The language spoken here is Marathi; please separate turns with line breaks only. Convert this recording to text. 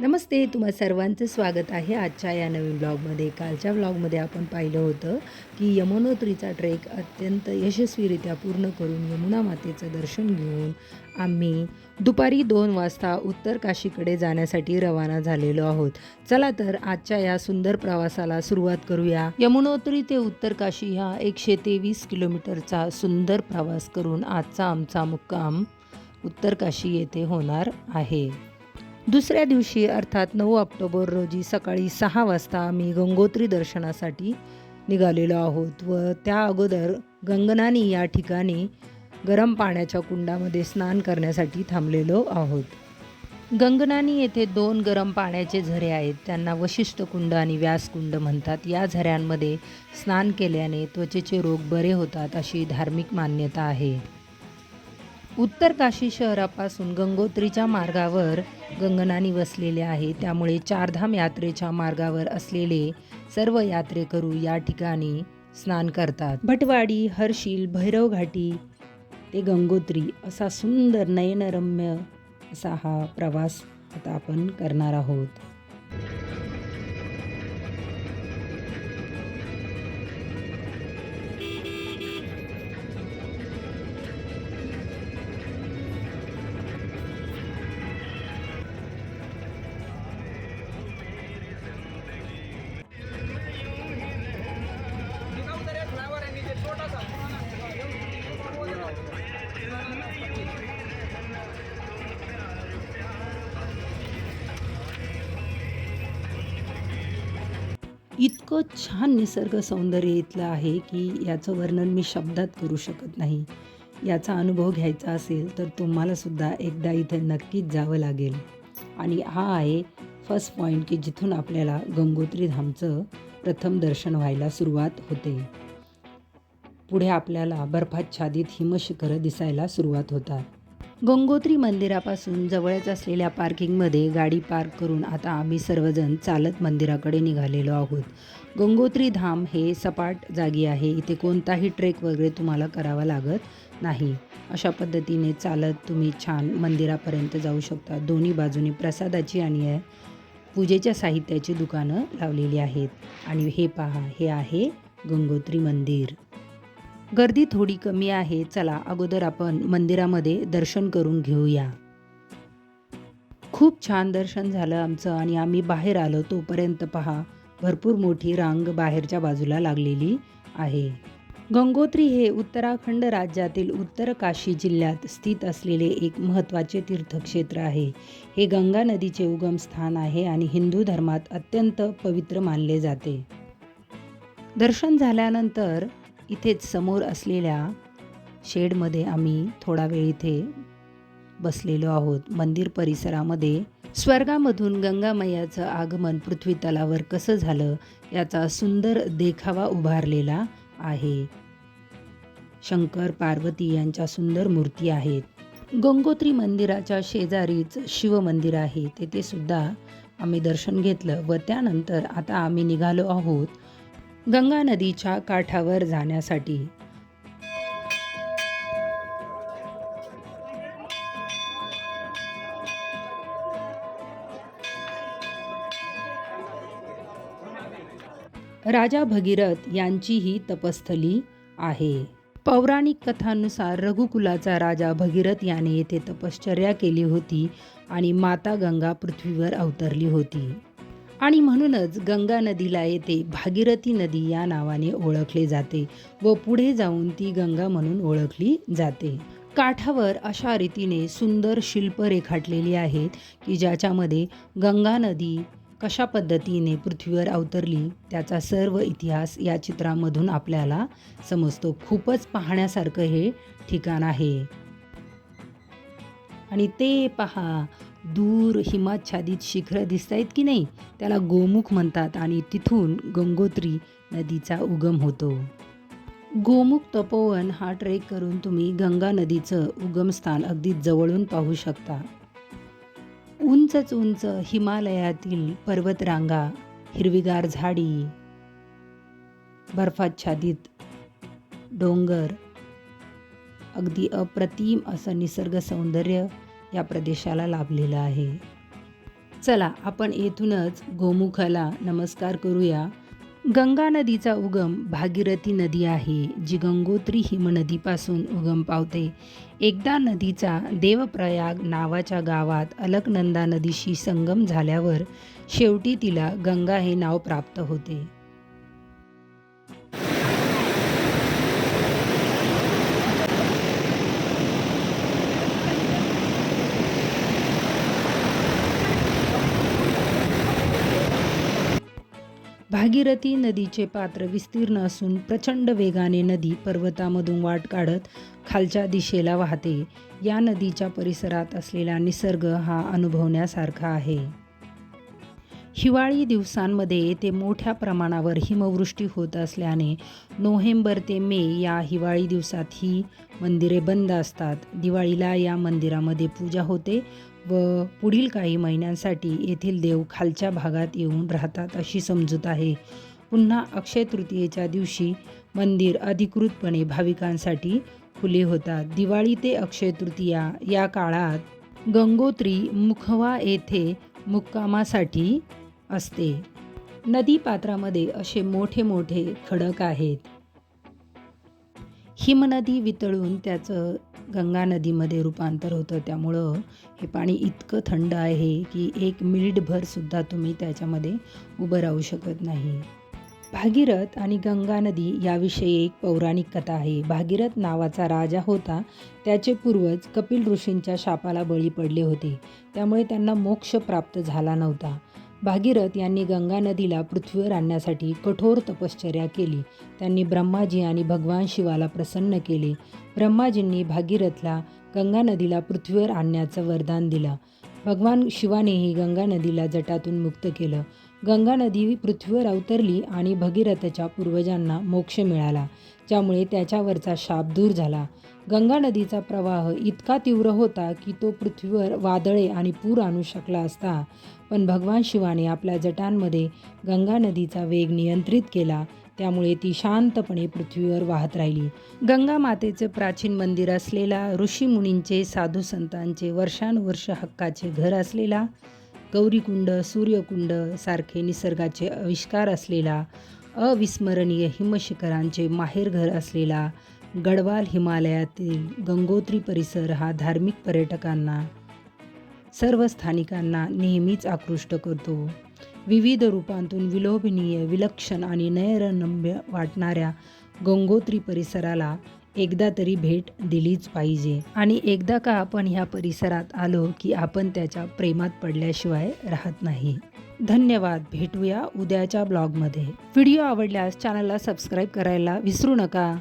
नमस्ते तुम्हा सर्वांचं स्वागत आहे आजच्या या नवीन ब्लॉगमध्ये. कालच्या ब्लॉगमध्ये आपण पाहिलं होतं की यमुनोत्रीचा ट्रेक अत्यंत यशस्वीरित्या पूर्ण करून यमुना मातेचं दर्शन घेऊन आम्ही दुपारी दोन वाजता उत्तर काशीकडे जाण्यासाठी रवाना झालेलो आहोत. चला तर आजच्या या सुंदर प्रवासाला सुरुवात करूया. यमुनोत्री ते उत्तर काशी हा एकशे तेवीस किलोमीटरचा सुंदर प्रवास करून आजचा आमचा मुक्काम उत्तर काशी येथे होणार आहे. दुसऱ्या दिवशी अर्थात नऊ ऑक्टोबर रोजी सकाळी सहा वाजता आम्ही गंगोत्री दर्शनासाठी निघालेलो आहोत व त्या अगोदर गंगनानी या ठिकाणी गरम पाण्याच्या कुंडामध्ये स्नान करण्यासाठी थांबलेलो आहोत. गंगनानी येथे दोन गरम पाण्याचे झरे आहेत. त्यांना वशिष्ठ कुंड आणि व्यासकुंड म्हणतात. या झऱ्यांमध्ये स्नान केल्याने त्वचेचे रोग बरे होतात अशी धार्मिक मान्यता आहे. उत्तर काशी शहरापासून गंगोत्रीच्या मार्गावर गंगनानी वसलेले आहे. त्यामुळे चारधाम यात्रेच्या मार्गावर असलेले सर्व यात्रेकरू या ठिकाणी स्नान करतात. भटवाडी हर्षिल भैरव घाटी ते गंगोत्री असा सुंदर नयनरम्य असा हा प्रवास आता आपण करणार आहोत. इतकं छान निसर्ग सौंदर्य इथलं आहे की याचं वर्णन मी शब्दात करू शकत नाही. याचा अनुभव घ्यायचा असेल तर तुम्हालासुद्धा एकदा इथं नक्कीच जावं लागेल. आणि हा आहे फर्स्ट पॉईंट की जिथून आपल्याला गंगोत्री धामचं प्रथम दर्शन व्हायला सुरुवात होते. पुढे आपल्याला बर्फाच्छादित हिमशिखरं दिसायला सुरुवात होतात. गंगोत्री मंदिरापासून जवळच असलेल्या पार्किंगमध्ये गाडी पार्क करून आता आम्ही सर्वजण चालत मंदिराकडे निघालेलो आहोत. गंगोत्री धाम हे सपाट जागी आहे. इथे कोणताही ट्रेक वगैरे तुम्हाला करावा लागत नाही. अशा पद्धतीने चालत तुम्ही छान मंदिरापर्यंत जाऊ शकता. दोन्ही बाजूने प्रसादाची आणि पूजेच्या साहित्याची दुकानं लावलेली आहेत. आणि हे पहा हे आहे गंगोत्री मंदिर. गर्दी थोडी कमी आहे चला अगोदर आपण मंदिरामध्ये दर्शन करून घेऊया. खूप छान दर्शन झालं आमचं आणि आम्ही बाहेर आलो तोपर्यंत पहा भरपूर मोठी रांग बाहेरच्या बाजूला लागलेली आहे. गंगोत्री हे उत्तराखंड राज्यातील उत्तर काशी जिल्ह्यात स्थित असलेले एक महत्त्वाचे तीर्थक्षेत्र आहे. हे गंगा नदीचे उगम स्थान आहे आणि हिंदू धर्मात अत्यंत पवित्र मानले जाते. दर्शन झाल्यानंतर इथेच समोर असलेल्या शेडमध्ये आम्ही थोडा वेळ इथे बसलेलो आहोत. मंदिर परिसरामध्ये स्वर्गामधून गंगामयाचं आगमन पृथ्वी तलावर कसं झालं याचा सुंदर देखावा उभारलेला आहे. शंकर पार्वती यांच्या सुंदर मूर्ती आहेत. गंगोत्री मंदिराच्या शेजारीच शिवमंदिर आहे. तेथे सुद्धा आम्ही दर्शन घेतलं व त्यानंतर आता आम्ही निघालो आहोत गंगा नदीच्या काठावर जाण्यासाठी. राजा भगीरथ यांची ही तपस्थली आहे. पौराणिक कथांनुसार रघुकुलाचा राजा भगीरथ याने येथे तपश्चर्या केली होती आणि माता गंगा पृथ्वीवर अवतरली होती. आणि म्हणूनच गंगा नदीला येथे भागीरथी नदी या नावाने ओळखले जाते व पुढे जाऊन ती गंगा म्हणून ओळखली जाते. काठावर अशा रीतीने सुंदर शिल्प रेखाटलेली आहेत की ज्याच्यामध्ये गंगा नदी कशा पद्धतीने पृथ्वीवर अवतरली त्याचा सर्व इतिहास या चित्रामधून आपल्याला समजतो. खूपच पाहण्यासारखं हे ठिकाण आहे. आणि ते पहा दूर हिमाच्छादित शिखरं दिसत आहेत की नाही त्याला गोमुख म्हणतात आणि तिथून गंगोत्री नदीचा उगम होतो. गोमुख तपोवन हा ट्रेक करून तुम्ही गंगा नदीचं उगमस्थान अगदी जवळून पाहू शकता. उंचच उंच हिमालयातील पर्वतरांगा हिरवीगार झाडी बर्फाच्छादित डोंगर अगदी अप्रतिम असं निसर्ग सौंदर्य या प्रदेशाला लाभलेलं आहे. चला आपण येथूनच गोमुखाला नमस्कार करूया. गंगा नदीचा उगम भागीरथी नदी आहे जी गंगोत्री हिमनदीपासून उगम पावते. एकदा नदीचा देवप्रयाग नावाच्या गावात अलकनंदा नदीशी संगम झाल्यावर शेवटी तिला गंगा हे नाव प्राप्त होते. भागीरथी नदीचे पात्र विस्तीर्ण असून प्रचंड वेगाने नदी पर्वतामधून वाट काढत खालच्या दिशेला वाहते. या नदीच्या परिसरात असलेला निसर्ग हा अनुभवण्यासारखा आहे. हिवाळी दिवसांमध्ये येथे मोठ्या प्रमाणावर हिमवृष्टी होत असल्याने नोव्हेंबर ते मे या हिवाळी दिवसात ही मंदिरे बंद असतात. दिवाळीला या मंदिरामध्ये पूजा होते. व पुढील काही महिन्यांसाठी येथील देव खालच्या भागात येऊन राहतात अशी समजूत आहे. पुन्हा अक्षय तृतीयेच्या दिवशी मंदिर अधिकृतपणे भाविकांसाठी खुले होतात. दिवाळी ते अक्षय तृतीया या काळात गंगोत्री मुखवा येथे मुक्कामासाठी असते. नदीपात्रामध्ये असे मोठे मोठे खडक आहेत. हिमनदी वितळून त्याचं गंगा नदीमध्ये रूपांतर होतं. त्यामुळं हे पाणी इतकं थंड आहे की एक मिनिटभरसुद्धा तुम्ही त्याच्यामध्ये उभं राहू शकत नाही. भागीरथ आणि गंगा नदी याविषयी एक पौराणिक कथा आहे. भागीरथ नावाचा राजा होता. त्याचे पूर्वज कपिल ऋषींच्या शापाला बळी पडले होते. त्यामुळे त्यांना मोक्ष प्राप्त झाला नव्हता. भागीरथ यांनी गंगा नदीला पृथ्वीवर आणण्यासाठी कठोर तपश्चर्या केली. त्यांनी ब्रह्माजी आणि भगवान शिवाला प्रसन्न केले. ब्रह्माजींनी भागीरथला गंगा नदीला पृथ्वीवर आणण्याचं वरदान दिलं. भगवान शिवानेही गंगा नदीला जटातून मुक्त केलं. गंगा नदी पृथ्वीवर अवतरली आणि भगीरथच्या पूर्वजांना मोक्ष मिळाला ज्यामुळे त्याच्यावरचा शाप दूर झाला. गंगा नदीचा प्रवाह इतका तीव्र होता की तो पृथ्वीवर वादळे आणि पूर आणू शकला असता पण भगवान शिवाने आपल्या जटांमध्ये गंगा नदीचा वेग नियंत्रित केला त्यामुळे ती शांतपणे पृथ्वीवर वाहत राहिली. गंगा मातेचे प्राचीन मंदिर असलेला ऋषीमुनींचे साधू संतांचे वर्षानुवर्ष हक्काचे घर असलेला गौरीकुंड सूर्यकुंड सारखे निसर्गाचे आविष्कार असलेला अविस्मरणीय हिमशिखरांचे माहेरघर असलेला गडवाल हिमालयातील गंगोत्री परिसर हा धार्मिक पर्यटकांना सर्व स्थानिकांना नेहमीच आकृष्ट करतो. विविध रूपांतून विलोभनीय विलक्षण आणि नयरनम्य वाटणाऱ्या गंगोत्री परिसराला एकदा तरी भेट दिलीच पाहिजे. आणि एकदा का आपण ह्या परिसरात आलो की आपण त्याच्या प्रेमात पडल्याशिवाय राहत नाही. धन्यवाद. भेटूया उद्याच्या ब्लॉगमध्ये. व्हिडिओ आवडल्यास चॅनलला सबस्क्राईब करायला विसरू नका.